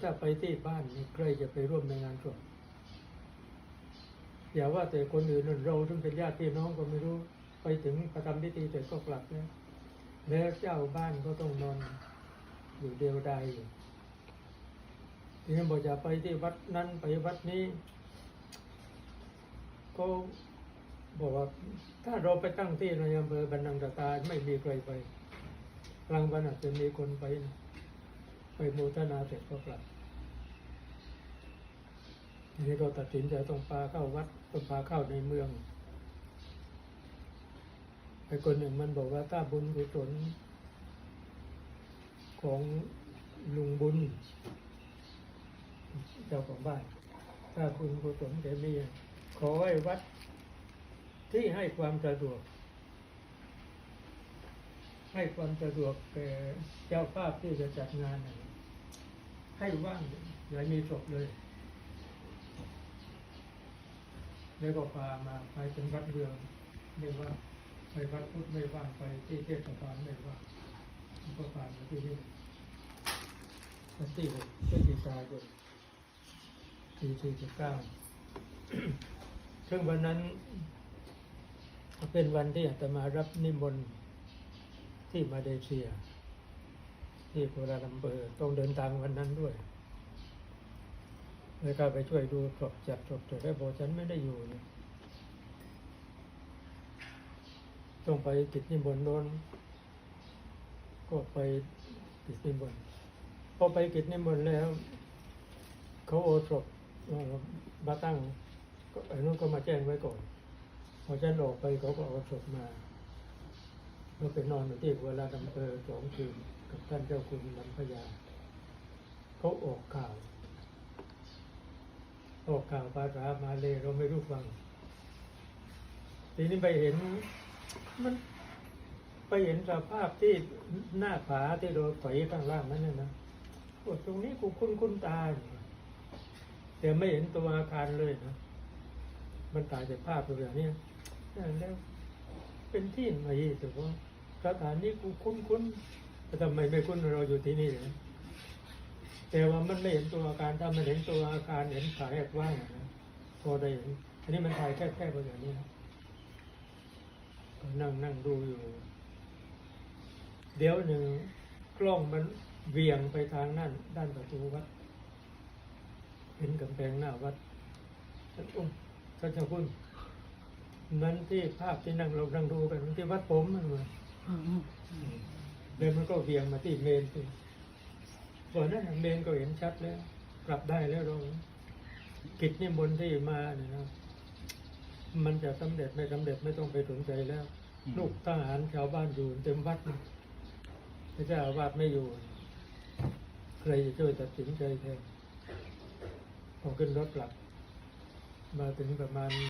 ถ้าไปที่บ้านใครจะไปร่วมในงานศพอย่าว่าแต่คนอื่นเราซึ่งเป็นญาติพี่น้องก็ไม่รู้ไปถึงประทำพิธีเสร็จก็กลับแล้วแล้วเจ้าบ้านก็ต้องนอนอยู่เดียวดายอยู่ทีนี้บอกจะไปที่วัดนั้นไปวัดนี้ ก็บอกว่า ถ้าเราไปตั้งที่ในอำเภอบันนังตะตาไม่มีใครไปกลางวันอาจจะมีคนไปนะ ไปโมทนาเสร็จก็กลับทีนี้ก็ตัดสินใจต้องพาเข้าวัดต้องพาเข้าในเมืองไอ้คนหนึ่งมันบอกว่าถ้าบุญกุศลของลุงบุญ เจ้าของบ้าน ถ้าบุญกุศลแกมีขอให้วัดที่ให้ความสะดวก ให้ความสะดวกแก่เจ้าภาพที่จะจัดงานนะ ให้ว่างอย่ามีศพเลยแล้วก็พามาไปถึงวัดเรืองไม่ว่า ไปวัดพุทธไม่ว่างไปที่เทศบาลไม่ว่างก็พามาที่นี่วันที่หกพฤศจิกายนปีสี่สิบเก้าซึ่งวันนั้น เป็นวันที่อาตมารับนิมนต์ที่มาเลเซีย ที่กัวลาลัมเปอร์ต้องเดินทางวันนั้นด้วยเลยก็ไปช่วยดูศพจัดศพแต่ได้บอกฉันไม่ได้อยู่เนี่ยต้องไปกิจนิมนต์โน้นก็ไปกิจนิมนต์พอไปกิจนิมนต์แล้ว เขาโอศพเอ่อมาตั้งไอ้นู้นก็มาแจ้งไว้ก่อนพอฉันออกไปเขาก็เอาศพมาเราไปนอนอยู่ที่เวลาดำเภอสองคืน กับท่านเจ้าคุณลำพญาเขาออกข่าว ออกข่าวภาษามาเลยเราไม่รู้ฟัง ทีนี้ไปเห็นมันไปเห็นสภาพที่หน้าผาที่โดนไฟข้างล่างนั่นนะโอ้ตรงนี้กูคุ้นคุ้นตาอยู่แต่ไม่เห็นตัวอาคารเลยนะ มันถ่ายแต่ภาพตัวอย่างนี้แล้วเป็นที่ไหนแต่ว่าสถานนี้กูคุ้นคุ้น ทำไมไม่คุ้นเราอยู่ที่นี่เลยแต่ว่ามันไม่เห็นตัวอาคารถ้ามันเห็นตัวอาคารเห็นถ่ายแอบว่างนะพอได้เห็นอันนี้มันถ่ายแค่แค่ตัวอย่างนี้นะนั่งนั่งดูอยู่ เดี๋ยวหนึ่งกล้องมันเวียงไปทางนั่นด้านประตูวัด เห็นกำแพงหน้าวัดท่านอุ้มท่านเจ้าคุณนั้นที่ภาพที่นั่งเรานั่งดูกันที่วัดผมมันเหมือน เลยมันก็เวียงมาที่เมนสิส่วนนั้นน่ะเมนก็เห็นชัดแล้ว กลับได้แล้วเรากิจนิมนต์ที่มาเนี่ยนะมันจะสำเร็จไม่สำเร็จไม่ต้องไปสนใจแล้ว ลูกทหารชาวบ้านอยู่เต็มวัดนะพระเจ้าอาวาสไม่อยู่ใครจะช่วยตัดสินใจแทนพอขึ้นรถกลับ มาถึงประมาณ